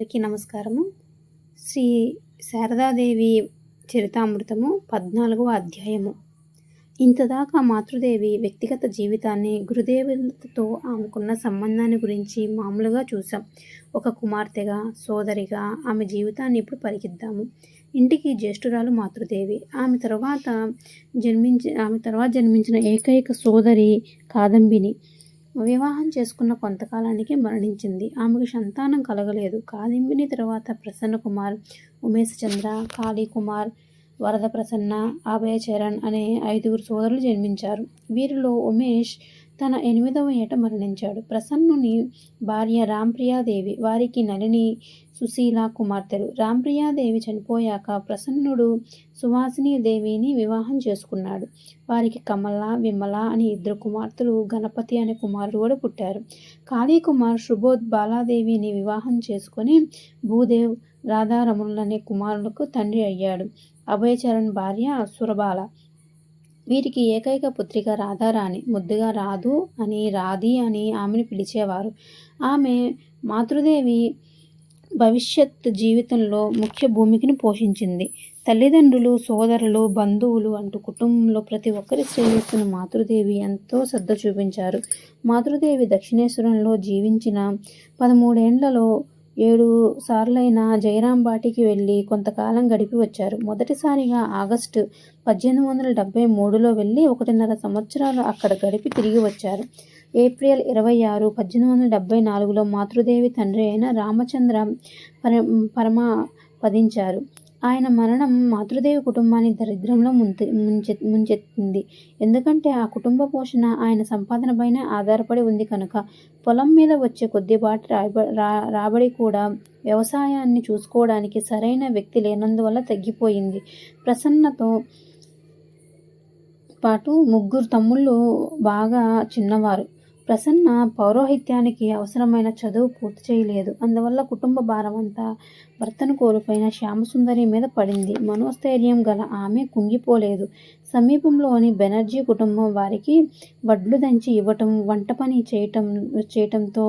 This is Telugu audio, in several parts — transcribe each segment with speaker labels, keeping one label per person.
Speaker 1: అందరికీ నమస్కారము. శ్రీ శారదాదేవి చరితామృతము పద్నాలుగవ అధ్యాయము. ఇంతదాకా మాతృదేవి వ్యక్తిగత జీవితాన్ని గురుదేవులతో ఆమెకున్న సంబంధాన్ని గురించి మామూలుగా చూసాం. ఒక కుమార్తెగా సోదరిగా ఆమె జీవితాన్ని ఇప్పుడు పరికిద్దాము ఇంటికి జ్యేష్ఠురాలు మాతృదేవి. ఆమె తర్వాత జన్మించి ఆమె తర్వాత జన్మించిన ఏకైక సోదరి కాదంబిని. వివాహం చేసుకున్న కొంతకాలానికి మరణించింది. ఆమెకు సంతానం కలగలేదు. కాదింబిని తర్వాత ప్రసన్న కుమార్ ఉమేష్ చంద్ర కాళీ కుమార్ వరద ప్రసన్న అభయచరణ్ అనే ఐదుగురు సోదరులు జన్మించారు. వీరిలో ఉమేష్ తన ఎనిమిదవ ఏట మరణించాడు. ప్రసన్నుని భార్య రాంప్రియాదేవి వారికి నలిని సుశీల కుమార్తెలు. రాంప్రియాదేవి చనిపోయాక ప్రసన్నుడు సువాసిని దేవిని వివాహం చేసుకున్నాడు. వారికి కమల విమల అని ఇద్దరు కుమార్తెలు గణపతి అనే కుమారుడు కూడా పుట్టారు. కాళీకుమార్ శుభోద్ బాలాదేవిని వివాహం చేసుకొని భూదేవ్ రాధారమణులు కుమారులకు తండ్రి అయ్యాడు. అభయచరణ్ భార్య సురబాల వీరికి ఏకైక పుత్రిక రాధారాణి. ముద్దుగా రాధు అని రాధి అని ఆమెను పిలిచేవారు. ఆమె మాతృదేవి భవిష్యత్ జీవితంలో ముఖ్య భూమికను పోషించింది. తల్లిదండ్రులు సోదరులు బంధువులు అంటూ కుటుంబంలో ప్రతి ఒక్కరి శ్రేయస్సును మాతృదేవి ఎంతో శ్రద్ధ చూపించారు. మాతృదేవి దక్షిణేశ్వరంలో జీవించిన పదమూడేండ్లలో ఏడు సార్లైన జయరాం బాటికి వెళ్ళి కొంతకాలం గడిపి వచ్చారు. మొదటిసారిగా ఆగస్టు పద్దెనిమిది వందల డెబ్బై మూడులో వెళ్ళి ఒకటిన్నర సంవత్సరాలు అక్కడ గడిపి తిరిగి వచ్చారు. ఏప్రిల్ ఇరవై ఆరు పద్దెనిమిది వందల డెబ్బై నాలుగులో మాతృదేవి తండ్రి అయిన రామచంద్ర పర పరమ పదించారు ఆయన మరణం మాతృదేవి కుటుంబాన్ని దరిద్రంలో ముంచె ముంచె ముంచెత్తింది. ఎందుకంటే ఆ కుటుంబ పోషణ ఆయన సంపాదనపైనే ఆధారపడి ఉంది కనుక పొలం మీద వచ్చే కొద్దిపాటి రా రాబడి కూడా వ్యవసాయాన్ని చూసుకోవడానికి సరైన వ్యక్తి లేనందువల్ల తగ్గిపోయింది. ప్రసన్నతో పాటు ముగ్గురు తమ్ముళ్ళు బాగా చిన్నవారు. ప్రసన్న పౌరోహిత్యానికి అవసరమైన చదువు పూర్తి చేయలేదు. అందువల్ల కుటుంబ భారం అంతా భర్తను కోల్పోయిన శ్యామసుందరి మీద పడింది. మనోస్థైర్యం గల ఆమె కుంగిపోలేదు. సమీపంలోని బెనర్జీ కుటుంబం వారికి వడ్లు దంచి ఇవ్వటం వంట పని చేయటం చేయటంతో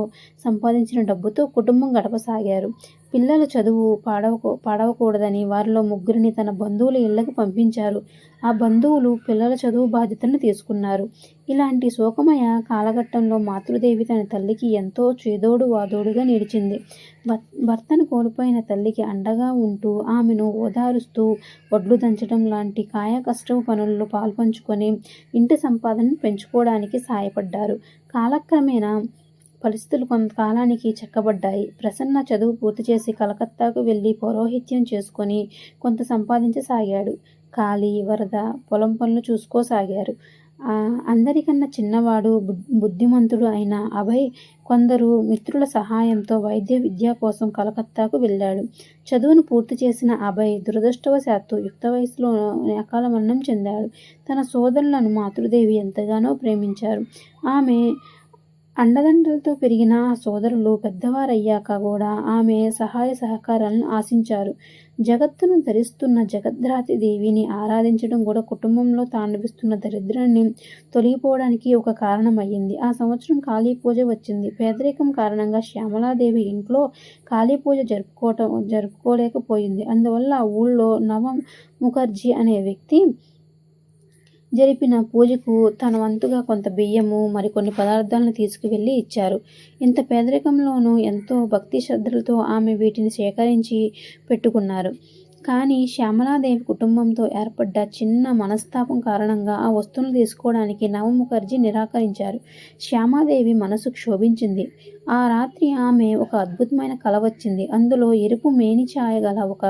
Speaker 1: సంపాదించిన డబ్బుతో కుటుంబం గడపసాగారు. పిల్లల చదువు పాడవ పాడవకూడదని వారిలో ముగ్గురిని తన బంధువుల ఇళ్ళకు పంపించారు. ఆ బంధువులు పిల్లల చదువు బాధ్యతను తీసుకున్నారు. ఇలాంటి శోకమయ కాలఘట్టంలో మాతృదేవి తన తల్లికి ఎంతో చేదోడు వాదోడుగా నిలిచింది. భర్తను కోల్పోయిన తల్లికి అండగా ఉంటూ ఆమెను ఓదారుస్తూ వడ్లు దంచడం లాంటి కాయ కష్టం పనుల్లో పాల్పంచుకొని ఇంటి సంపాదనను పెంచుకోవడానికి సాయపడ్డారు. కాలక్రమేణా పరిస్థితులు కొంతకాలానికి చెక్కబడ్డాయి. ప్రసన్న చదువు పూర్తి చేసి కలకత్తాకు వెళ్ళి పౌరోహిత్యం చేసుకొని కొంత సంపాదించసాగాడు. కాలి వరద పొలం పనులు చూసుకోసాగారు. అందరికన్నా చిన్నవాడు బుద్ధిమంతుడు అయిన అభయ్ కొందరు మిత్రుల సహాయంతో వైద్య విద్య కోసం కలకత్తాకు వెళ్ళాడు. చదువును పూర్తి చేసిన అభయ్ దురదృష్టవశాత్తు యుక్త వయసులో అకాల మరణం చెందాడు. తన సోదరులను మాతృదేవి ఎంతగానో ప్రేమించారు. ఆమె అండదండలతో పెరిగిన ఆ సోదరులు పెద్దవారయ్యాక కూడా ఆమె సహాయ సహకారాలను ఆశించారు. జగత్తును ధరిస్తున్న జగద్రాతి దేవిని ఆరాధించడం కూడా కుటుంబంలో తాండవిస్తున్న దరిద్రాన్ని తొలగిపోవడానికి ఒక కారణమయ్యింది. ఆ సంవత్సరం కాళీ పూజ వచ్చింది. పేదరికం కారణంగా శ్యామలాదేవి ఇంట్లో కాళీ పూజ జరుపుకోవటం జరుపుకోలేకపోయింది. అందువల్ల ఊళ్ళో నవం ముఖర్జీ అనే వ్యక్తి జరిపిన పూజకు తన వంతుగా కొంత బియ్యము మరికొన్ని పదార్థాలను తీసుకువెళ్ళి ఇచ్చారు. ఇంత పేదరికంలోనూ ఎంతో భక్తి శ్రద్ధలతో ఆమె వీటిని సేకరించి పెట్టుకున్నారు. కానీ శ్యామలాదేవి కుటుంబంతో ఏర్పడ్డ చిన్న మనస్తాపం కారణంగా ఆ వస్తువులు తీసుకోవడానికి నవ ముఖర్జీ నిరాకరించారు. శ్యామాదేవి మనసు క్షోభించింది. ఆ రాత్రి ఆమె ఒక అద్భుతమైన కల వచ్చింది. అందులో ఎరుపు మేని ఛాయ గల ఒక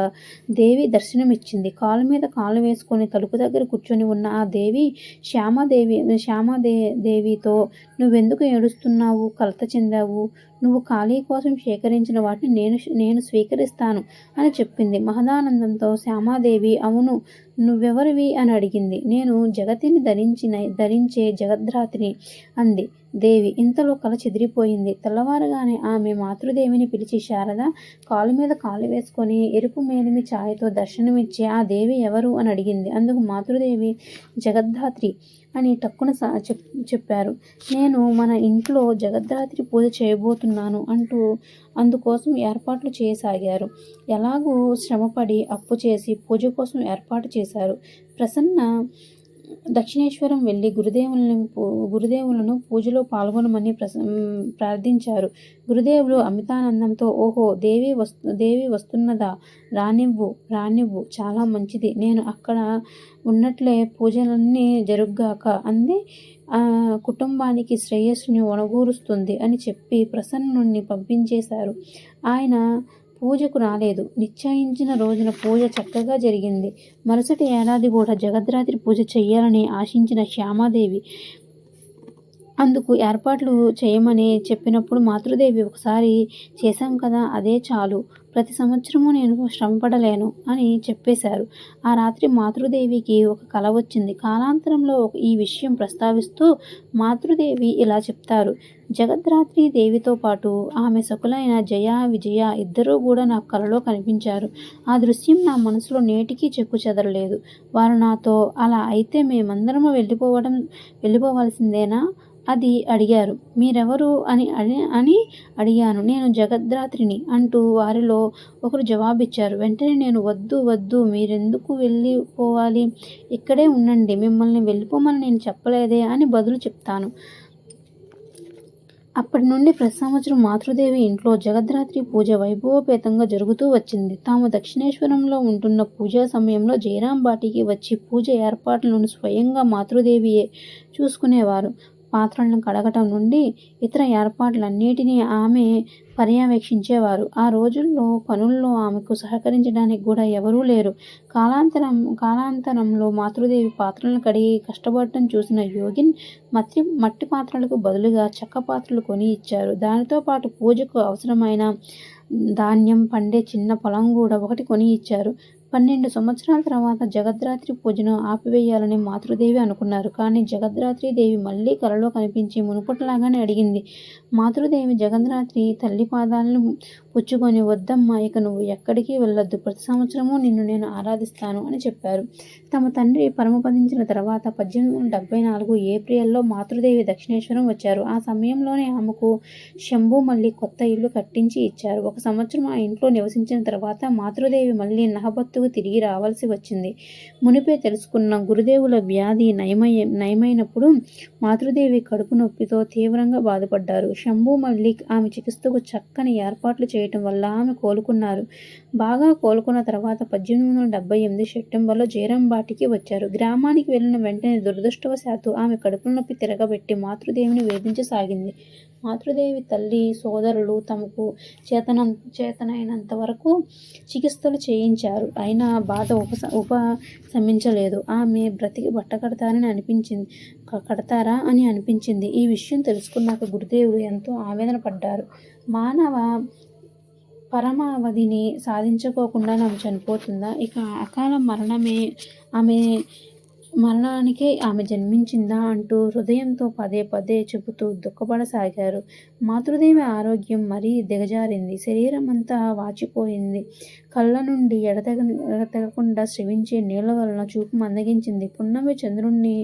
Speaker 1: దేవి దర్శనమిచ్చింది. కాలు మీద కాలు వేసుకొని తలుపు దగ్గర కూర్చొని ఉన్న ఆ దేవి శ్యామాదేవి శ్యామాదే దేవితో నువ్వెందుకు ఏడుస్తున్నావు? కలత చెందావు. నువ్వు ఖాళీ కోసం సేకరించిన వాటిని నేను నేను స్వీకరిస్తాను అని చెప్పింది. మహదానందంతో శ్యామాదేవి అవును నువ్వెవరివి? అని అడిగింది. నేను జగతిని ధరించిన ధరించే జగద్రాతిని అంది. దేవి ఇంతలో కల చెదిరిపోయింది. తెల్లవారుగానే ఆమె మాతృదేవిని పిలిచి శారద కాలు మీద కాలు వేసుకొని ఎరుపు మేలిమి ఛాయతో దర్శనమిచ్చి ఆ దేవి ఎవరు అని అడిగింది. అందుకు మాతృదేవి జగద్ధాత్రి అని టక్కున చెప్ చెప్పారు. నేను మన ఇంట్లో జగద్ధాత్రి పూజ చేయబోతున్నాను అంటూ అందుకోసం ఏర్పాట్లు చేయసాగారు. ఎలాగూ శ్రమపడి అప్పు చేసి పూజ కోసం ఏర్పాటు చేశారు. ప్రసన్న దక్షిణేశ్వరం వెళ్ళి గురుదేవులను గురుదేవులను పూజలో పాల్గొనమని ప్రస ప్రార్థించారు. గురుదేవులు అమితానందంతో ఓహో దేవి వస్తు దేవి వస్తున్నదా? రానివ్వు రానివ్వు చాలా మంచిది. నేను అక్కడ ఉన్నట్లే పూజలన్నీ జరుగ్గాక అంది. కుటుంబానికి శ్రేయస్సుని ఒనగూరుస్తుంది అని చెప్పి ప్రసన్నుణ్ణి పంపించేశారు. ఆయన పూజకు రాలేదు. నిశ్చయించిన రోజున పూజ చక్కగా జరిగింది. మరుసటి ఏడాది కూడా జగద్రాత్రి పూజ చెయ్యాలని ఆశించిన శ్యామాదేవి అందుకు ఏర్పాట్లు చేయమని చెప్పినప్పుడు మాతృదేవి ఒకసారి చేశాం కదా అదే చాలు. ప్రతి సంవత్సరము నేను శ్రమపడలేను అని చెప్పేశారు. ఆ రాత్రి మాతృదేవికి ఒక కల వచ్చింది. కాలాంతరంలో ఈ విషయం ప్రస్తావిస్తూ మాతృదేవి ఇలా చెప్తారు. జగద్రాత్రి దేవితో పాటు ఆమె సకులైన జయ విజయ ఇద్దరూ కూడా నా కలలో కనిపించారు. ఆ దృశ్యం నా మనసులో నేటికీ చెక్కు చెదరలేదు. వారు నాతో అలా అయితే మేమందరము వెళ్ళిపోవడం వెళ్ళిపోవలసిందేనా? అది అడిగారు. మీరెవరు అని అని అడిగాను. నేను జగద్రాత్రిని అంటూ వారిలో ఒకరు జవాబిచ్చారు. వెంటనే నేను వద్దు వద్దు. మీరెందుకు వెళ్ళిపోవాలి? ఇక్కడే ఉండండి. మిమ్మల్ని వెళ్ళిపోమని నేను చెప్పలేదే అని బదులు చెప్తాను. అప్పటి నుండి ప్రతి సంవత్సరం మాతృదేవి ఇంట్లో జగద్రాత్రి పూజ వైభవపేతంగా జరుగుతూ వచ్చింది. తాము దక్షిణేశ్వరంలో ఉంటున్న పూజా సమయంలో జయరాం బాటికి వచ్చి పూజ ఏర్పాట్లను స్వయంగా మాతృదేవియే చూసుకునేవారు. పాత్రలను కడగటం నుండి ఇతర ఏర్పాట్లన్నిటినీ ఆమె పర్యవేక్షించేవారు. ఆ రోజుల్లో పనుల్లో ఆమెకు సహకరించడానికి కూడా ఎవరూ లేరు. కాలాంతరం కాలాంతరంలో మాతృదేవి పాత్రలను కడిగి కష్టపడటం చూసిన యోగిన్ మట్టి మట్టి పాత్రలకు బదులుగా చెక్క పాత్రలు కొని ఇచ్చారు. దానితో పాటు పూజకు అవసరమైన ధాన్యం పండే చిన్న పొలం కూడా ఒకటి కొని ఇచ్చారు. పన్నెండు సంవత్సరాల తర్వాత జగద్రాత్రి పూజను ఆపివేయాలని మాతృదేవి అనుకున్నారు. కానీ జగద్రాత్రి దేవి మళ్ళీ కలలో కనిపించి మునుపటిలాగానే అడిగింది. మాతృదేవి జగద్రాత్రి తల్లి పాదాలను పుచ్చుకొని వద్దమ్మా ఇక నువ్వు ఎక్కడికి వెళ్ళొద్దు. ప్రతి సంవత్సరము నిన్ను నేను ఆరాధిస్తాను అని చెప్పారు. తమ తండ్రి పరమపదించిన తర్వాత పద్దెనిమిది వందల డెబ్బై నాలుగు ఏప్రిల్లో మాతృదేవి దక్షిణేశ్వరం వచ్చారు. ఆ సమయంలోనే ఆమెకు శంభు మళ్ళీ కొత్త ఇల్లు కట్టించి ఇచ్చారు. ఒక సంవత్సరం ఆ ఇంట్లో నివసించిన తర్వాత మాతృదేవి మళ్ళీ నహబత్తుకు తిరిగి రావాల్సి వచ్చింది. మునిపే తెలుసుకున్న గురుదేవుల వ్యాధి నయమై నయమైనప్పుడు మాతృదేవి కడుపు నొప్పితో తీవ్రంగా బాధపడ్డారు. శంభు మల్లిక్ ఆమె చికిత్సకు చక్కని ఏర్పాట్లు చేయటం వల్ల ఆమె కోలుకున్నారు. బాగా కోలుకున్న తర్వాత పద్దెనిమిది వందల డెబ్బై ఎనిమిది సెప్టెంబర్లో వాటికి వచ్చారు. గ్రామానికి వెళ్ళిన వెంటనే దురదృష్టవశాత్తు ఆమె కడుపు నొప్పి తిరగబెట్టి మాతృదేవిని వేధించసాగింది. మాతృదేవి తల్లి సోదరులు తమకు చేతన చేతనైనంత వరకు చికిత్సలు చేయించారు. అయినా బాధ ఉప ఉపశమించలేదు. ఆమె బ్రతికి బట్ట కడతారని అనిపించింది కడతారా అని అనిపించింది. ఈ విషయం తెలుసుకున్నాక గురుదేవుడు ఎంతో ఆవేదన పడ్డారు. మానవ పరమావధిని సాధించుకోకుండా నాకు చనిపోతుందా? ఇక అకాల మరణమే ఆమె మరణానికే ఆమె జన్మించిందా అంటూ హృదయంతో పదే పదే చెబుతూ దుఃఖపడసాగారు. మాతృదేవి ఆరోగ్యం మరీ దిగజారింది. శరీరం అంతా వాచిపోయింది. కళ్ళ నుండి ఎడతెగ ఎడతెగకుండా శ్రవించే నీళ్ళ వలన చూపు మందగించింది. పున్నమి చంద్రుణ్ణి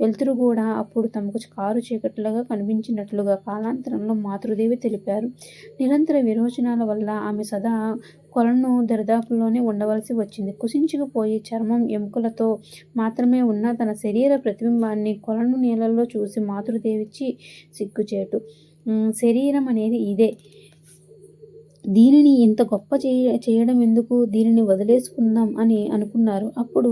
Speaker 1: వెలుతురు కూడా అప్పుడు తమకు కారు చీకట్లుగా కనిపించినట్లుగా కాలాంతరంలో మాతృదేవి తెలిపారు. నిరంతర విరోచనాల వల్ల ఆమె సదా కొలను దరిదాపుల్లోనే ఉండవలసి వచ్చింది. కుసించుకుపోయి చర్మం ఎముకలతో మాత్రమే ఉన్న తన శరీర ప్రతిబింబాన్ని కొలను నీళ్ళల్లో చూసి మాతృదేవిచ్చి సిగ్గుచేటు. శరీరం అనేది ఇదే. దీనిని ఇంత గొప్ప చేయ చేయడం ఎందుకు దీనిని వదిలేసుకుందాం అని అనుకున్నారు. అప్పుడు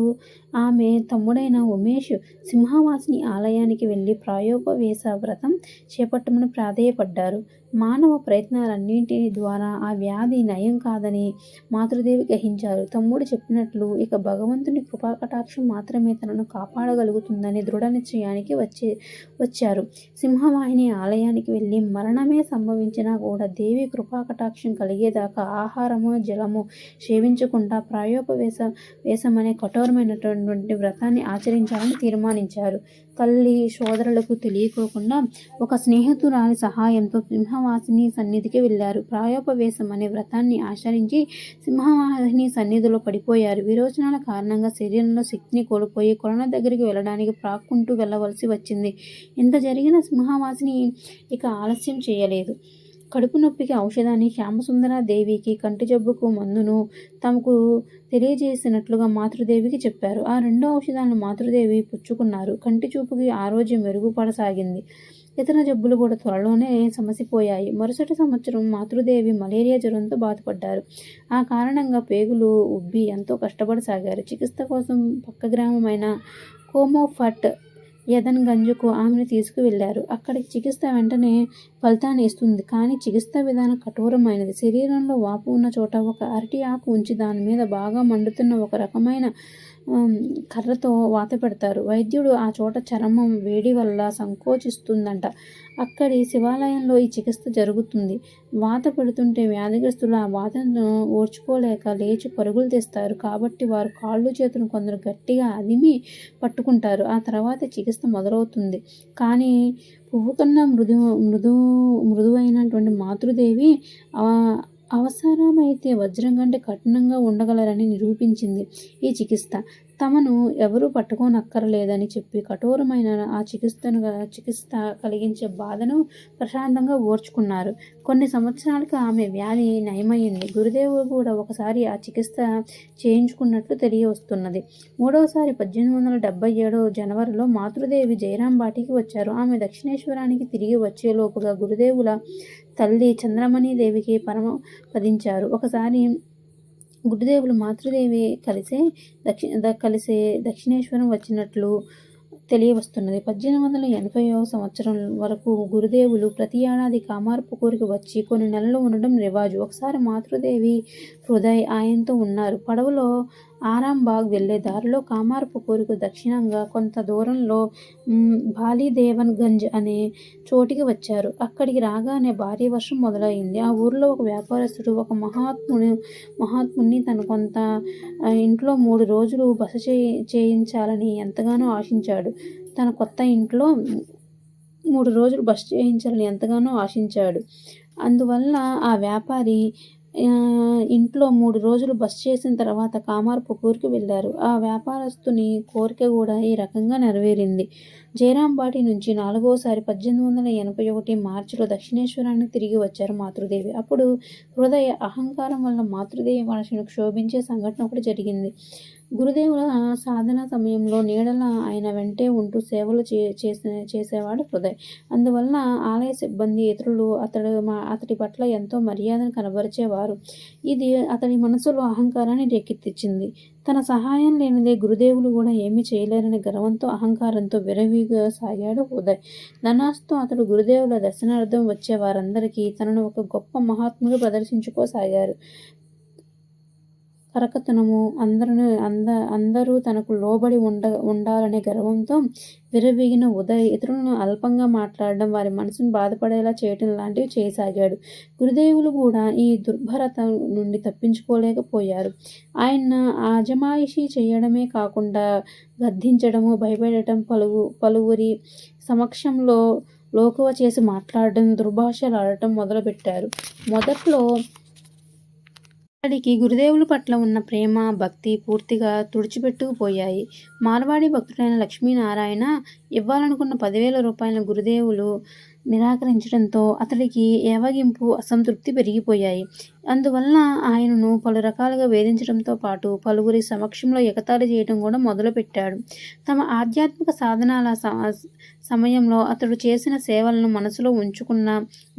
Speaker 1: ఆమె తమ్ముడైన ఉమేష్ సింహవాసిని ఆలయానికి వెళ్ళి ప్రాయోపవేశ వ్రతం చేపట్టమని ప్రాధేయపడ్డారు. మానవ ప్రయత్నాలన్నింటి ద్వారా ఆ వ్యాధి నయం కాదని మాతృదేవి గ్రహించారు. తమ్ముడు చెప్పినట్లు ఇక భగవంతుని కృపాకటాక్షం మాత్రమే తనను కాపాడగలుగుతుందని దృఢ నిశ్చయానికి వచ్చే వచ్చారు. సింహవాహిని ఆలయానికి వెళ్ళి మరణమే సంభవించినా కూడా దేవి కృపాకటాక్షం కలిగేదాకా ఆహారము జలము సేవించకుండా ప్రాయోపవేశ వేసమనే కఠోరమైనటువంటి ఉన్నటువంటి వ్రతాన్ని ఆచరించాలని తీర్మానించారు. తల్లి సోదరులకు తెలియకోకుండా ఒక స్నేహితురాలి సహాయంతో సింహవాసిని సన్నిధికి వెళ్ళారు. ప్రాయోపవేశం అనే వ్రతాన్ని ఆచరించి సింహవాసిని సన్నిధిలో పడిపోయారు. విరోచనాల కారణంగా శరీరంలో శక్తిని కోల్పోయి కొలన దగ్గరికి వెళ్ళడానికి ప్రాక్కుంటూ వెళ్ళవలసి వచ్చింది. ఇంత జరిగిన సింహవాసిని ఇక ఆలస్యం చేయలేదు. కడుపు నొప్పికి ఔషధాన్ని శ్యామసుందరాదేవికి కంటి జబ్బుకు మందును తమకు తెలియజేసినట్లుగా మాతృదేవికి చెప్పారు. ఆ రెండో ఔషధాలను మాతృదేవి పుచ్చుకున్నారు. కంటి చూపుకి ఆరోగ్యం మెరుగుపడసాగింది. ఇతర జబ్బులు కూడా త్వరలోనే సమసిపోయాయి. మరుసటి సంవత్సరం మాతృదేవి మలేరియా జ్వరంతో బాధపడ్డారు. ఆ కారణంగా పేగులు ఉబ్బి ఎంతో కష్టపడసాగారు. చికిత్స కోసం పక్క గ్రామమైన కోమోఫట్ యదన్గంజ్కు ఆమెను తీసుకువెళ్ళారు అక్కడికి చికిత్స వెంటనే ఫలితాన్ని ఇస్తుంది. కానీ చికిత్స విధానం కఠోరమైనది. శరీరంలో వాపు ఉన్న చోట ఒక అరటి ఆకు ఉంచి దాని మీద బాగా మండుతున్న ఒక రకమైన కర్రతో వాత పెడతారు. వైద్యుడు ఆ చోట చర్మం వేడి వల్ల సంకోచిస్తుందంట. అక్కడి శివాలయంలో ఈ చికిత్స జరుగుతుంది. వాత పెడుతుంటే వ్యాధిగ్రస్తులు ఆ వాతను ఓర్చుకోలేక లేచి పరుగులు తీస్తారు. కాబట్టి వారు కాళ్ళు చేతులు కొందరు గట్టిగా అదిమి పట్టుకుంటారు. ఆ తర్వాత చికిత్స మొదలవుతుంది. కానీ పువ్వు కన్నా మృదు మృదు మృదువైనటువంటి మాతృదేవి అవసరమైతే వజ్రం కంటే కఠినంగా ఉండగలరని నిరూపించింది ఈ చికిత్స. తమను ఎవరూ పట్టుకోనక్కరలేదని చెప్పి కఠోరమైన ఆ చికిత్సను చికిత్స కలిగించే బాధను ప్రశాంతంగా ఓర్చుకున్నారు. కొన్ని సంవత్సరాలకు ఆమె వ్యాధి నయమైంది. గురుదేవుడు కూడా ఒకసారి ఆ చికిత్స చేయించుకున్నట్లు తెలియవస్తున్నది. మూడవసారి పద్దెనిమిది వందల డెబ్బై ఏడో జనవరిలో మాతృదేవి జయరాం బాటికి వచ్చారు. ఆమె దక్షిణేశ్వరానికి తిరిగి వచ్చేలోపుగా గురుదేవుల తల్లి చంద్రమణి దేవికి పరమ పదించారు ఒకసారి గురుదేవులు మాతృదేవి కలిసే దక్షి కలిసే దక్షిణేశ్వరం వచ్చినట్లు తెలియవస్తున్నది. పద్దెనిమిది వందల ఎనభైవ సంవత్సరం వరకు గురుదేవులు ప్రతి ఏడాది కామార్పుకూరికి వచ్చి కొన్ని నెలలు ఉండడం రివాజు. ఒకసారి మాతృదేవి హృదయ్ ఆయనతో ఉన్నారు. పడవలో ఆరాంబాగ్ వెళ్ళే దారిలో కామార్పుకూరుకు దక్షిణంగా కొంత దూరంలో బాలీదేవన్ గంజ్ అనే చోటికి వచ్చారు. అక్కడికి రాగానే భారీ వర్షం మొదలైంది. ఆ ఊరిలో ఒక వ్యాపారస్తుడు ఒక మహాత్ముని మహాత్ముని తను కొంత ఇంట్లో మూడు రోజులు బస చేయించాలని ఎంతగానో ఆశించాడు. తన కొత్త ఇంట్లో మూడు రోజులు బస్ చేయించాలని ఎంతగానో ఆశించాడు. అందువల్ల ఆ వ్యాపారి ఇంట్లో మూడు రోజులు బస్ చేసిన తర్వాత కామార్పుకూరుకి వెళ్ళారు. ఆ వ్యాపారస్తుని కోరిక కూడా ఈ రకంగా నెరవేరింది. జయరాంబాటి నుంచి నాలుగోసారి పద్దెనిమిది వందల ఎనభై ఒకటి మార్చిలో దక్షిణేశ్వరానికి తిరిగి వచ్చారు మాతృదేవి. అప్పుడు హృదయ అహంకారం వల్ల మాతృదేవి మనసును క్షోభించే సంఘటన ఒకటి జరిగింది. గురుదేవుల సాధన సమయంలో నీడల ఆయన వెంటే ఉంటూ సేవలు చే చేసే చేసేవాడు హృదయ్. అందువలన ఆలయ సిబ్బంది ఇతరులు అతడు మా అతడి పట్ల ఎంతో మర్యాదను కనబరిచేవారు. ఇది అతడి మనసులో అహంకారాన్ని రేకెత్తించింది తన సహాయం లేనిదే గురుదేవులు కూడా ఏమీ చేయలేరని గర్వంతో అహంకారంతో విరవిగా సాగాడు ఉదయ్ ధనాస్తో అతడు గురుదేవుల దర్శనార్థం వచ్చే వారందరికీ తనను ఒక గొప్ప మహాత్ముడు ప్రదర్శించుకోసాగారు. కరకతనము అందరిని అంద అందరూ తనకు లోబడి ఉండ ఉండాలనే గర్వంతో విరవీగిన ఉదయ్ ఇతరులను అల్పంగా మాట్లాడడం వారి మనసును బాధపడేలా చేయటం లాంటివి చేయసాగాడు. గురుదేవులు కూడా ఈ దుర్భరత నుండి తప్పించుకోలేకపోయారు. ఆయన అజమాయిషీ చేయడమే కాకుండా గద్దించడము భయపెడటం పలువు పలువురి సమక్షంలో లోకువ చేసి మాట్లాడడం దుర్భాషలు ఆడటం మొదలుపెట్టారు. మొదట్లో అతడికి గురుదేవుల పట్ల ఉన్న ప్రేమ భక్తి పూర్తిగా తుడిచిపెట్టుకుపోయాయి మార్వాడి భక్తుడైన లక్ష్మీనారాయణ ఇవ్వాలనుకున్న పదివేల రూపాయల గురుదేవులు నిరాకరించడంతో అతడికి ఏవగింపు అసంతృప్తి పెరిగిపోయాయి. అందువలన ఆయనను పలు రకాలుగా వేధించడంతో పాటు పలువురి సమక్షంలో ఎగతాళి చేయడం కూడా మొదలుపెట్టాడు. తమ ఆధ్యాత్మిక సాధనాల సమయంలో అతడు చేసిన సేవలను మనసులో ఉంచుకున్న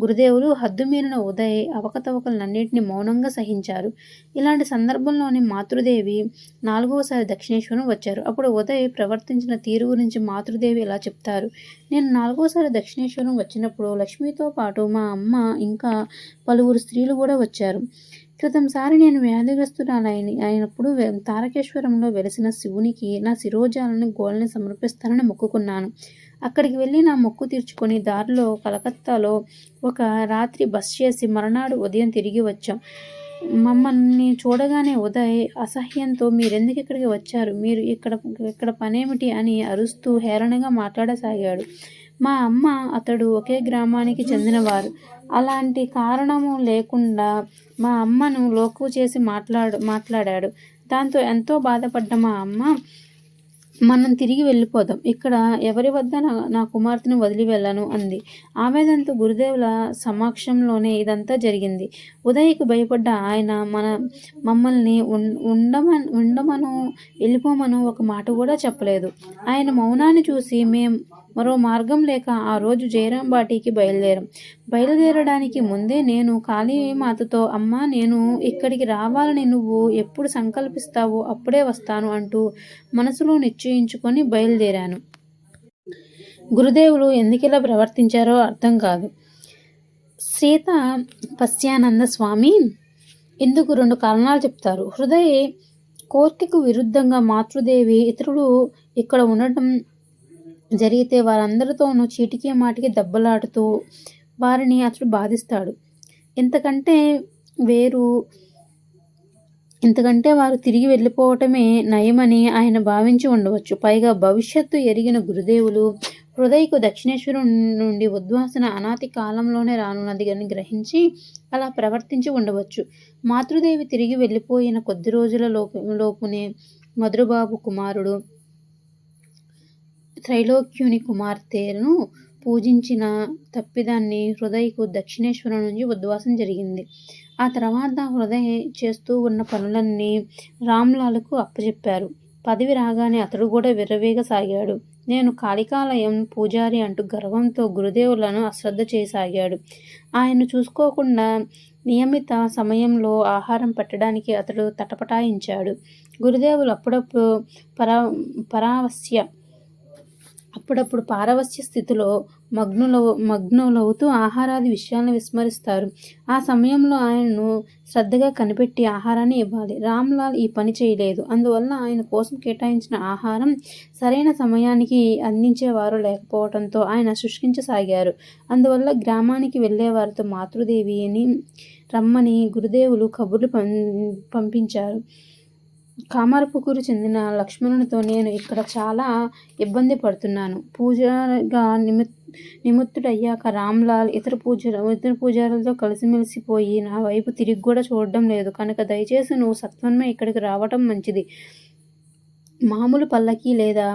Speaker 1: గురుదేవులు హద్దుమీరిన ఉదయ్ అవకతవకలన్నింటినీ మౌనంగా సహించారు. ఇలాంటి సందర్భంలోనే మాతృదేవి నాలుగవసారి దక్షిణేశ్వరం వచ్చారు. అప్పుడు ఉదయ్ ప్రవర్తించిన తీరు గురించి మాతృదేవి ఇలా చెప్తారు. నేను నాలుగోసారి దక్షిణేశ్వరం వచ్చినప్పుడు లక్ష్మితో పాటు మా అమ్మ ఇంకా పలువురు స్త్రీలు కూడా వచ్చారు. క్రితంసారి నేను వ్యాధిగ్రస్తురాలైన అయినప్పుడు తారకేశ్వరంలో వెలిసిన శివునికి నా శిరోజాలను గోల్ని సమర్పిస్తానని మొక్కుకున్నాను. అక్కడికి వెళ్ళి నా మొక్కు తీర్చుకొని దారిలో కలకత్తాలో ఒక రాత్రి బస్ చేసి మరనాడు ఉదయం తిరిగి వచ్చాం. మమ్మల్ని చూడగానే ఉదయ్ అసహ్యంతో మీరెందుకు ఇక్కడికి వచ్చారు? మీరు ఇక్కడ ఇక్కడ పనేమిటి? అని అరుస్తూ హేళనగా మాట్లాడసాగాడు. మా అమ్మ అతడు ఒకే గ్రామానికి చెందినవారు. అలాంటి కారణము లేకుండా మా అమ్మను లోకు చేసి మాట్లాడు మాట్లాడాడు. దాంతో ఎంతో బాధపడ్డ మా అమ్మ మనం తిరిగి వెళ్ళిపోదాం. ఇక్కడ ఎవరి వద్ద నా నా కుమార్తెను వదిలి వెళ్ళను అంది. ఆవేదంతో గురుదేవుల సమక్షంలోనే ఇదంతా జరిగింది. ఉదయకు భయపడ్డ ఆయన మన మమ్మల్ని ఉండమను ఉండమను వెళ్ళిపోమను ఒక మాట కూడా చెప్పలేదు. ఆయన మౌనాన్ని చూసి మేం మరో మార్గం లేక ఆ రోజు జయరాం బాటికి బయలుదేరాం. బయలుదేరడానికి ముందే నేను కాళీమాతతో అమ్మ నేను ఇక్కడికి రావాలని నువ్వు ఎప్పుడు సంకల్పిస్తావో అప్పుడే వస్తాను అంటూ మనసులో నిశ్చయించుకొని బయలుదేరాను. గురుదేవులు ఎందుకిలా ప్రవర్తించారో అర్థం కాదు. సీత పశ్యానంద స్వామి ఇందుకు రెండు కారణాలు చెప్తారు? హృదయ కోర్కెకు విరుద్ధంగా మాతృదేవి ఇతరులు ఇక్కడ ఉండటం జరిగితే వారందరితోనూ చీటికి మాటికి దెబ్బలాడుతూ వారిని అతడు బాధిస్తాడు. ఇంతకంటే వేరు ఇంతకంటే వారు తిరిగి వెళ్ళిపోవటమే నయమని ఆయన భావించి ఉండవచ్చు. పైగా భవిష్యత్తు ఎరిగిన గురుదేవులు హృదయకు దక్షిణేశ్వరం నుండి ఉద్వాసన అనాతి కాలంలోనే రానున్నది అని గ్రహించి అలా ప్రవర్తించి ఉండవచ్చు. మాతృదేవి తిరిగి వెళ్ళిపోయిన కొద్ది రోజుల లోపు లోపునే మధురబాబు కుమారుడు త్రైలోక్యుని కుమార్తెను పూజించిన తప్పిదాన్ని హృదయకు దక్షిణేశ్వరం నుంచి ఉద్వాసం జరిగింది. ఆ తర్వాత హృదయ చేస్తూ ఉన్న పనులన్నీ రామ్లాలకు అప్పచెప్పారు పదవి రాగానే అతడు కూడా విర్రవేగసాగాడు నేను కాళికాలయం పూజారి అంటూ గర్వంతో గురుదేవులను అశ్రద్ధ చేయసాగాడు ఆయన చూసుకోకుండా నియమిత సమయంలో ఆహారం పెట్టడానికి అతడు తటపటాయించాడు. గురుదేవులు అప్పుడప్పుడు పరా పరావస్య అప్పుడప్పుడు పారవస్య స్థితిలో మగ్నుల మగ్నులవుతూ ఆహారాది విషయాలను విస్మరిస్తారు. ఆ సమయంలో ఆయనను శ్రద్ధగా కనిపెట్టి ఆహారాన్ని ఇవ్వాలి. రామ్లాల్ ఈ పని చేయలేదు. అందువల్ల ఆయన కోసం కేటాయించిన ఆహారం సరైన సమయానికి అందించేవారు లేకపోవడంతో ఆయన శుష్కించసాగారు. అందువల్ల గ్రామానికి వెళ్ళేవారితో మాతృదేవిని రమ్మని గురుదేవులు కబుర్లు పంపించారు. కామరపుకూరు చెందిన లక్ష్మణునితో నేను ఇక్కడ చాలా ఇబ్బంది పడుతున్నాను. పూజగా నిమిత్తుడయ్యాక రామ్లాల్ ఇతర పూజ ఇతర పూజారులతో కలిసిమెలిసిపోయి నా వైపు తిరిగి కూడా చూడడం లేదు. కనుక దయచేసి నువ్వు సత్వన్మే ఇక్కడికి రావటం మంచిది. మామూలు పల్లకి లేదా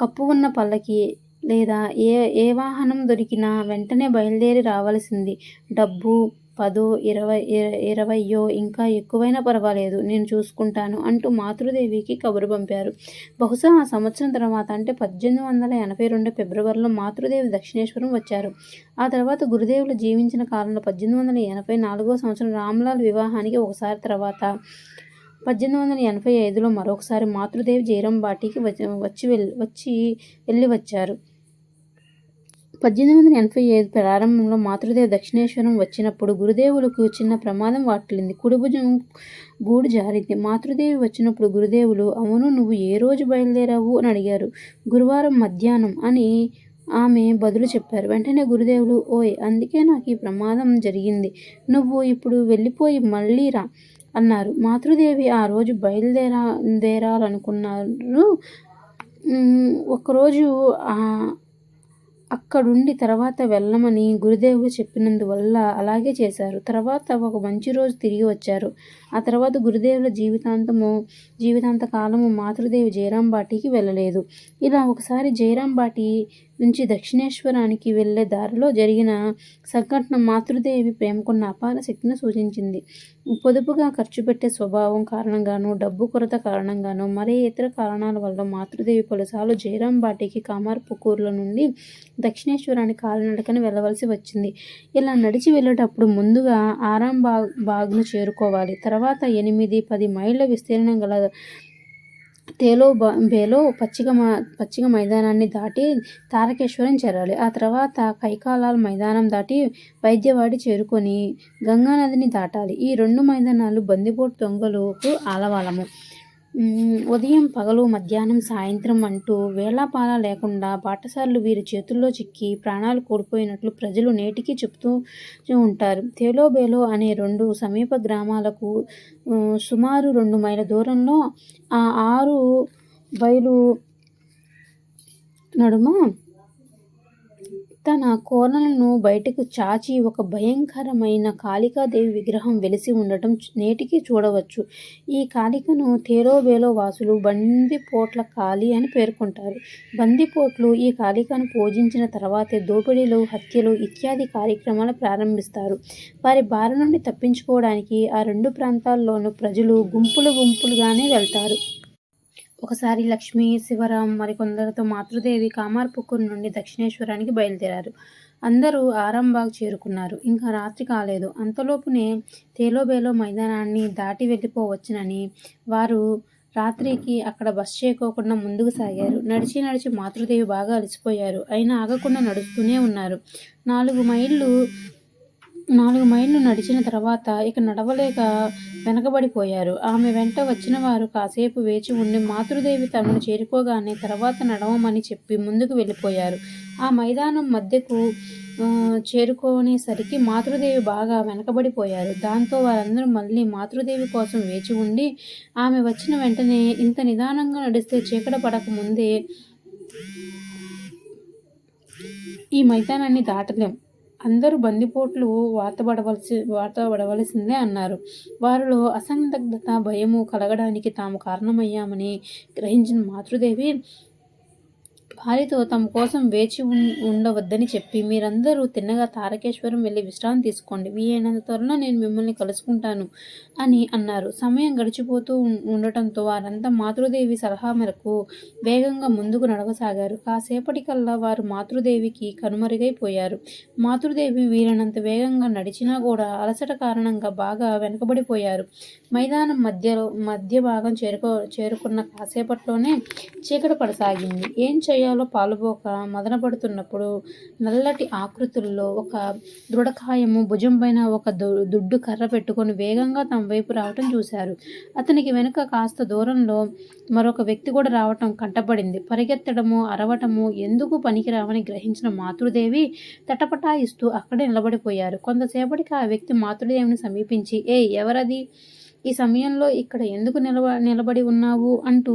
Speaker 1: కప్పు ఉన్న పల్లకి లేదా ఏ ఏ వాహనం దొరికినా వెంటనే బయలుదేరి రావాల్సింది. డబ్బు పదో ఇరవై ఇరవయో ఇంకా ఎక్కువైనా పర్వాలేదు నేను చూసుకుంటాను అంటూ మాతృదేవికి కబురు పంపారు. బహుశా ఆ సంవత్సరం తర్వాత అంటే పద్దెనిమిది వందల ఎనభై రెండు ఫిబ్రవరిలో మాతృదేవి దక్షిణేశ్వరం వచ్చారు. ఆ తర్వాత గురుదేవులు జీవించిన కాలంలో పద్దెనిమిది వందల ఎనభై నాలుగో సంవత్సరం రామ్లాల్ వివాహానికి ఒకసారి తర్వాత పద్దెనిమిది వందల ఎనభై ఐదులో మరొకసారి మాతృదేవి జయరాం బాటికి వచ్చి వెళ్ళి వచ్చి వెళ్ళి వచ్చారు. పద్దెనిమిది వందల ఎనభై ఐదు ప్రారంభంలో మాతృదేవి దక్షిణేశ్వరం వచ్చినప్పుడు గురుదేవులకు చిన్న ప్రమాదం వాటిల్లింది. కుడిభుజం గూడు జారింది. మాతృదేవి వచ్చినప్పుడు గురుదేవులు అవును నువ్వు ఏ రోజు బయలుదేరావు? అని అడిగారు. గురువారం మధ్యాహ్నం అని ఆమె బదులు చెప్పారు. వెంటనే గురుదేవులు ఓయ్ అందుకే నాకు ఈ ప్రమాదం జరిగింది. నువ్వు ఇప్పుడు వెళ్ళిపోయి మళ్ళీ రా అన్నారు. మాతృదేవి ఆ రోజు బయలుదేరా దేరాలనుకున్నారు. ఒకరోజు అక్కడుండి తర్వాత వెళ్ళమని గురుదేవుడు చెప్పినందువల్ల అలాగే చేశారు. తర్వాత ఒక మంచి రోజు తిరిగి వచ్చారు. ఆ తర్వాత గురుదేవుల జీవితాంతము జీవితాంత కాలము మాతృదేవి జయరాంబాటికి వెళ్ళలేదు. ఇలా ఒకసారి జయరాంబాటి నుంచి దక్షిణేశ్వరానికి వెళ్ళే దారిలో జరిగిన సంఘటన మాతృదేవి ప్రేమకున్న అపార శక్తిని సూచించింది. పొదుపుగా ఖర్చు పెట్టే స్వభావం కారణంగాను డబ్బు కొరత కారణంగాను మరే ఇతర కారణాల వల్ల మాతృదేవి పలుసార్లు జయరాం బాటికి కామార్పుకూర్ల నుండి దక్షిణేశ్వరానికి కాలినడకని వెళ్ళవలసి వచ్చింది. ఇలా నడిచి వెళ్ళేటప్పుడు ముందుగా ఆరాం బాగ్ బాగ్ను చేరుకోవాలి. తర్వాత తర్వాత ఎనిమిది పది మైళ్ళ విస్తీర్ణం గల తేలో బేలో పచ్చిక పచ్చిక మైదానాన్ని దాటి తారకేశ్వరం చేరాలి. ఆ తర్వాత కైకాలాల్ మైదానం దాటి వైద్యవాడి చేరుకొని గంగానదిని దాటాలి. ఈ రెండు మైదానాలు బందిపోటు దొంగలకు ఆలవాలము. ఉదయం పగలు మధ్యాహ్నం సాయంత్రం అంటూ వేళాపాల లేకుండా పాఠశాలలు వీరి చేతుల్లో చిక్కి ప్రాణాలు కోల్పోయినట్లు ప్రజలు నేటికీ చెబుతూ ఉంటారు. తేలోబేలో అనే రెండు సమీప గ్రామాలకు సుమారు రెండు మైళ్ళ దూరంలో ఆ ఆరు బయలు నడుమ తన కోనలను బయటకు చాచి ఒక భయంకరమైన కాళికాదేవి విగ్రహం వెలిసి ఉండటం నేటికి చూడవచ్చు. ఈ కాళికను తేరోబేలో వాసులు బందిపోట్ల కాళి అని పేర్కొంటారు. బందిపోట్లు ఈ కాళికను పూజించిన తర్వాతే దోపిడీలు హత్యలు ఇత్యాది కార్యక్రమాలు ప్రారంభిస్తారు. వారి బారి నుండి తప్పించుకోవడానికి ఆ రెండు ప్రాంతాల్లోనూ ప్రజలు గుంపులు గుంపులుగానే వెళ్తారు. ఒకసారి లక్ష్మీ శివరాం మరికొందరితో మాతృదేవి కామార్పుక్కూరు నుండి దక్షిణేశ్వరానికి బయలుదేరారు. అందరూ ఆరంబాగ్ చేరుకున్నారు. ఇంకా రాత్రి కాలేదు. అంతలోపునే తేలోబేలో మైదానాన్ని దాటి వెళ్ళిపోవచ్చునని వారు రాత్రికి అక్కడ బస్ చేయకోకుండా ముందుకు సాగారు. నడిచి నడిచి మాతృదేవి బాగా అలసిపోయారు. అయినా ఆగకుండా నడుస్తూనే ఉన్నారు. నాలుగు మైళ్ళు నాలుగు మైళ్ళు నడిచిన తర్వాత ఇక నడవలేక వెనకబడిపోయారు. ఆమె వెంట వచ్చిన వారు కాసేపు వేచి ఉండి మాతృదేవి తమను చేరుకోగానే తర్వాత నడవమని చెప్పి ముందుకు వెళ్ళిపోయారు. ఆ మైదానం మధ్యకు చేరుకునేసరికి మాతృదేవి బాగా వెనకబడిపోయారు. దాంతో వారందరూ మళ్ళీ మాతృదేవి కోసం వేచి ఉండి ఆమె వచ్చిన వెంటనే ఇంత నిదానంగా నడిస్తే చీకట పడక ముందే ఈ మైదానాన్ని దాటలేం. అందరూ బందిపోట్లు వాతబడవలసి వాతబడవలసిందే అన్నారు. వారిలో అసందిగ్ధత భయము కలగడానికి తాము కారణమయ్యామని గ్రహించిన మాతృదేవి వారితో తమ కోసం వేచి ఉండవద్దని చెప్పి మీరందరూ తిన్నగా తారకేశ్వరం వెళ్ళి విశ్రాంతి తీసుకోండి. వీలైనంత త్వరలో నేను మిమ్మల్ని కలుసుకుంటాను అని అన్నారు. సమయం గడిచిపోతూ ఉండటంతో వారంతా మాతృదేవి సలహా మేరకు వేగంగా ముందుకు నడవసాగారు. కాసేపటికల్లా వారు మాతృదేవికి కనుమరుగైపోయారు. మాతృదేవి వీలైనంత వేగంగా నడిచినా కూడా అలసట కారణంగా బాగా వెనుకబడిపోయారు. మైదానం మధ్యలో మధ్య భాగం చేరుకో చేరుకున్న కాసేపట్లోనే చీకటి పడసాగింది. ఏం చేయ చేయాలో పాలుపోక మదనపడుతున్నప్పుడు నల్లటి ఆకృతుల్లో ఒక దృఢకాయము భుజం పైన ఒక దుడ్డు కర్ర పెట్టుకొని వేగంగా తమ వైపు రావటం చూశారు. అతనికి వెనుక కాస్త దూరంలో మరొక వ్యక్తి కూడా రావటం కంటపడింది. పరిగెత్తడము అరవటము ఎందుకు పనికిరావని గ్రహించిన మాతృదేవి తటపటాయిస్తూ అక్కడే నిలబడిపోయారు. కొంతసేపటికి ఆ వ్యక్తి మాతృదేవిని సమీపించి ఏ ఎవరది? ఈ సమయంలో ఇక్కడ ఎందుకు నిలబ నిలబడి ఉన్నావు? అంటూ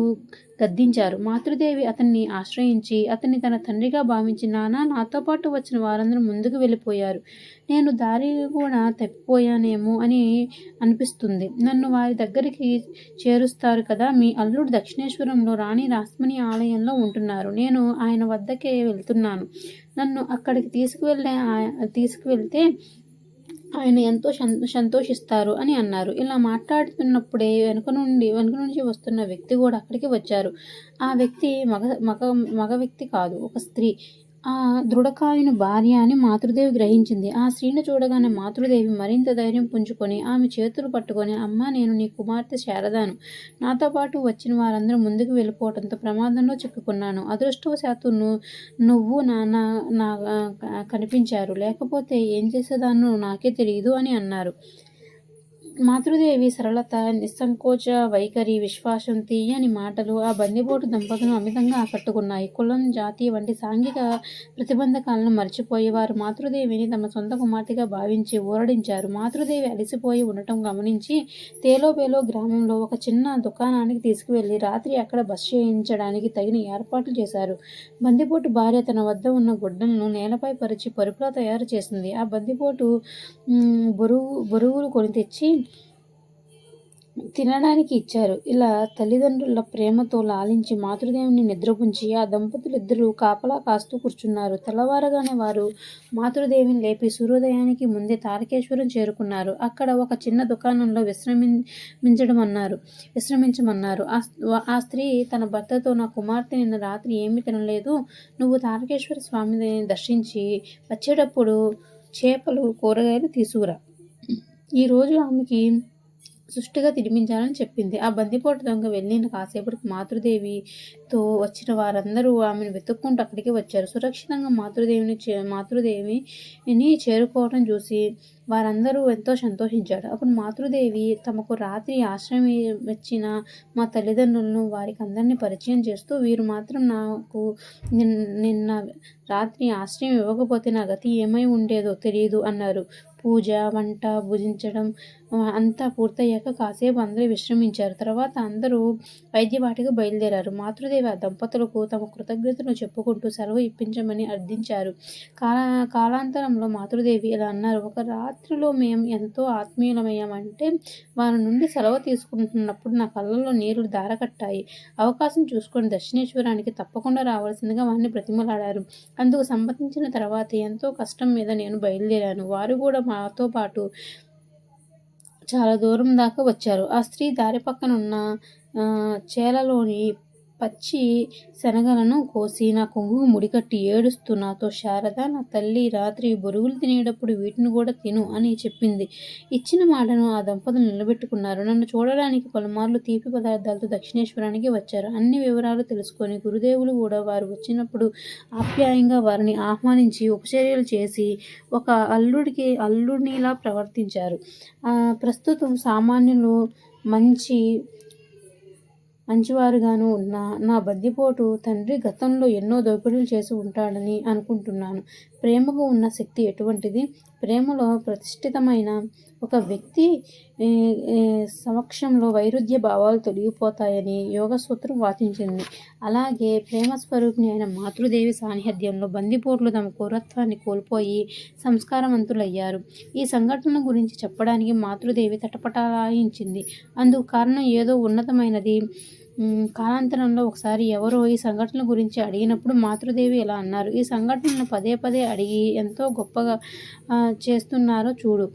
Speaker 1: గద్దించారు. మాతృదేవి అతన్ని ఆశ్రయించి అతన్ని తన తండ్రిగా భావించి నానా నాతో పాటు వచ్చిన వారందరూ ముందుకు వెళ్ళిపోయారు. నేను దారి కూడా తప్పిపోయానేమో అని అనిపిస్తుంది. నన్ను వారి దగ్గరికి చేరుస్తారు కదా మీ అల్లుడు దక్షిణేశ్వరంలో రాణి రాస్మణి ఆలయంలో ఉంటున్నారు. నేను ఆయన వద్దకే వెళ్తున్నాను. నన్ను అక్కడికి తీసుకువెళ్ళే తీసుకువెళ్తే ఆయన ఎంతో సం- సంతోషిస్తారు అని అన్నారు. ఇలా మాట్లాడుతున్నప్పుడే వెనుక నుండి వెనుక నుంచి వస్తున్న వ్యక్తి కూడా అక్కడికి వచ్చారు. ఆ వ్యక్తి మగ మగ మగ వ్యక్తి కాదు ఒక స్త్రీ. ఆ దృఢకాయుని భార్య అని మాతృదేవి గ్రహించింది. ఆ స్త్రీని చూడగానే మాతృదేవి మరింత ధైర్యం పుంజుకొని ఆమె చేతులు పట్టుకొని అమ్మ నేను నీ కుమార్తె శారదాను. నాతో పాటు వచ్చిన వారందరూ ముందుకు వెళ్ళిపోవడంతో ప్రమాదంలో చిక్కుకున్నాను. అదృష్టవశాత్తు ను- నువ్వు నా నా కనిపించారు. లేకపోతే ఏం చేసేదాన్నో నాకే తెలియదు అని అన్నారు. మాతృదేవి సరళత నిస్సంకోచ వైఖరి విశ్వాసం తీయని మాటలు ఆ బందిపోటు దంపతులను అమితంగా ఆకట్టుకున్నాయి. కులం జాతి వంటి సాంఘిక ప్రతిబంధకాలను మర్చిపోయి వారు మాతృదేవిని తమ సొంత కుమార్తెగా భావించి ఊరడించారు. మాతృదేవి అలసిపోయి ఉండటం గమనించి తేలోబేలో గ్రామంలో ఒక చిన్న దుకాణానికి తీసుకువెళ్ళి రాత్రి అక్కడ బస్ చేయించడానికి తగిన ఏర్పాట్లు చేశారు. బందిపోటు భార్య తన వద్ద ఉన్న గుడ్డలను నేలపై పరిచి పరుపులా తయారు చేసింది. ఆ బందిపోటు బరువు బరువులు కొని తెచ్చి తినడానికి ఇచ్చారు. ఇలా తల్లిదండ్రుల ప్రేమతో లాలించి మాతృదేవిని నిద్రపుంచి ఆ దంపతులిద్దరూ కాపలా కాస్తూ కూర్చున్నారు. తెల్లవారగానే వారు మాతృదేవిని లేపి సూర్యోదయానికి ముందే తారకేశ్వరం చేరుకున్నారు. అక్కడ ఒక చిన్న దుకాణంలో విశ్రమించడం అన్నారు విశ్రమించమన్నారు. ఆ ఆ స్త్రీ తన భర్తతో నా కుమార్తె నిన్న రాత్రి ఏమీ తినలేదు. నువ్వు తారకేశ్వర స్వామిని దర్శించి వచ్చేటప్పుడు చేపలు కూరగాయలు తీసుకురా. ఈరోజు ఆమెకి సుష్టిగా తిడిమించాలని చెప్పింది. ఆ బందిపోటు దొంగ వెళ్ళిన కాసేపటికి మాతృదేవి తో వచ్చిన వారందరూ ఆమెను వెతుక్కుంటూ అక్కడికి వచ్చారు. సురక్షితంగా మాతృదేవిని చే మాతృదేవిని చేరుకోవడం చూసి వారందరూ ఎంతో సంతోషించారు. అప్పుడు మాతృదేవి తమకు రాత్రి ఆశ్రయం వచ్చిన మా తల్లిదండ్రులను వారికి అందరినీ పరిచయం చేస్తూ వీరు మాత్రం నాకు నిన్న రాత్రి ఆశ్రయం ఇవ్వకపోతే నా గతి ఏమై ఉండేదో తెలియదు అన్నారు. పూజ వంట భుజించడం అంతా పూర్తయ్యాక కాసేపు అందరూ విశ్రమించారు. తర్వాత అందరూ వైద్యవాటికి బయలుదేరారు. మాతృదేవి ఆ దంపతులకు తమ కృతజ్ఞతను చెప్పుకుంటూ సెలవు ఇప్పించమని అర్థించారు. కాలా కాలాంతరంలో మాతృదేవి ఇలా అన్నారు ఒక రాత్రిలో మేము ఎంతో ఆత్మీయులమయ్యామంటే వారి నుండి సెలవు తీసుకుంటున్నప్పుడు నా కళ్ళల్లో నీరు దారకట్టాయి అవకాశం చూసుకొని దక్షిణేశ్వరానికి తప్పకుండా రావాల్సిందిగా వారిని ప్రతిమలాడారు అందుకు సంబంధించిన తర్వాత ఎంతో కష్టం మీద నేను బయలుదేరాను. వారు కూడా మాతో పాటు చాలా దూరం దాకా వచ్చారు. ఆ స్త్రీ దారి పక్కన ఉన్న చేలలోని పచ్చి శనగలను కోసి నా కొంగు ముడికట్టి ఏడుస్తూ నాతో శారద నా తల్లి రాత్రి బొరుగులు తినేటప్పుడు వీటిని కూడా తిను అని చెప్పింది. ఇచ్చిన మాటను ఆ దంపతులు నిలబెట్టుకున్నారు. నన్ను చూడడానికి పలుమార్లు తీపి పదార్థాలతో దక్షిణేశ్వరానికి వచ్చారు. అన్ని వివరాలు తెలుసుకొని గురుదేవులు కూడా వారు వచ్చినప్పుడు ఆప్యాయంగా వారిని ఆహ్వానించి ఉపచర్యలు చేసి ఒక అల్లుడికి అల్లుడినిలా ప్రవర్తించారు. ప్రస్తుతం సామాన్యులు మంచి మంచివారుగాను ఉన్న నా బద్దిపోటు తండ్రి గతంలో ఎన్నో దోపిడీలు చేసి ఉంటాడని అనుకుంటున్నాను. ప్రేమకు ఉన్న శక్తి ఎటువంటిది? ప్రేమలో ప్రతిష్ఠితమైన ఒక వ్యక్తి సమక్షంలో వైరుధ్య భావాలు తొలగిపోతాయని యోగ సూత్రం వాచించింది అలాగే ప్రేమ స్వరూపిణి అయిన మాతృదేవి సాన్నిధ్యంలో బందిపోట్లు తమ పౌరత్వాన్ని కోల్పోయి సంస్కారవంతులయ్యారు. ఈ సంఘటన గురించి చెప్పడానికి మాతృదేవి తటపటాయించింది. అందుకు కారణం ఏదో ఉన్నతమైనది. కాలాంతరంలో ఒకసారి ఎవరో ఈ సంఘటన గురించి అడిగినప్పుడు మాతృదేవి ఇలా అన్నారు. ఈ సంఘటనను పదే పదే అడిగి ఎంతో గొప్పగా చేస్తున్నారో చూడు.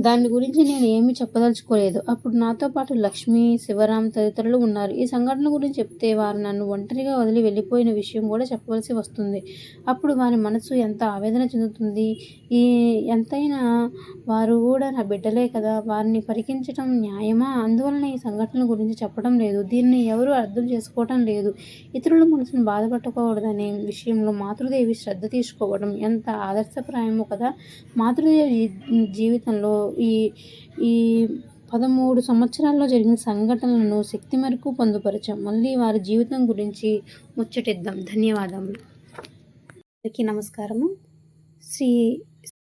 Speaker 1: దాని గురించి నేను ఏమీ చెప్పదలుచుకోలేదు. అప్పుడు నాతో పాటు లక్ష్మి శివరాం తదితరులు ఉన్నారు. ఈ సంఘటన గురించి చెప్తే వారు నన్ను ఒంటరిగా వదిలి వెళ్ళిపోయిన విషయం కూడా చెప్పవలసి వస్తుంది. అప్పుడు వారి మనసు ఎంత ఆవేదన చెందుతుంది? ఈ ఎంతైనా వారు కూడా నా బిడ్డలే కదా వారిని పరికించడం న్యాయమా? అందువలన ఈ సంఘటన గురించి చెప్పడం లేదు. దీన్ని ఎవరు అర్థం చేసుకోవటం లేదు. ఇతరుల మనసును బాధపట్టకూడదనే విషయంలో మాతృదేవి శ్రద్ధ తీసుకోవడం ఎంత ఆదర్శప్రాయమో కదా. మాతృదేవి జీవితంలో ఈ ఈ పదమూడు సంవత్సరాల్లో జరిగిన సంఘటనలను శక్తి మేరకు పొందుపరచాం. మళ్ళీ వారి జీవితం గురించి ముచ్చటిద్దాం. ధన్యవాదములు. అందరికీ నమస్కారము. శ్రీ